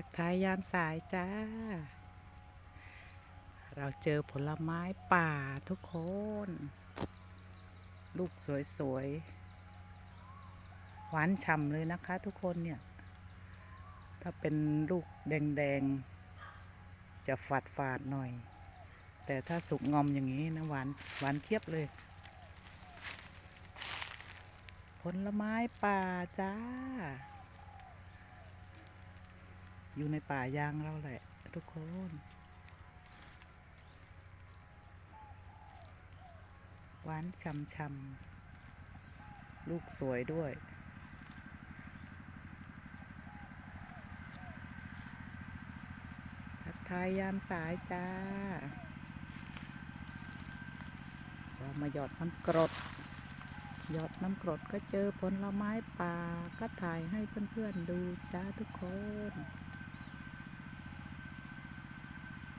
ทักทายยามสายจ้า เราเจอผลไม้ป่าทุกคน ลูกสวยๆ หวานฉ่ำเลยนะคะทุกคนเนี่ย ถ้าเป็นลูกแดงๆ จะฝาดฝาดๆหน่อย แต่ถ้าสุกงอมอย่างนี้นะหวานหวานเทียบเลย ผลไม้ป่าจ้า อยู่ในป่ายางเราแหละ ทุกคน หวานช่ำๆ ลูกสวยด้วย ทักทายยามสายจ้า เรามาหยอดน้ำกรดหยอดน้ำกรดก็เจอผลไม้ป่าก็ถ่ายให้เพื่อนๆดูจ้าทุกคน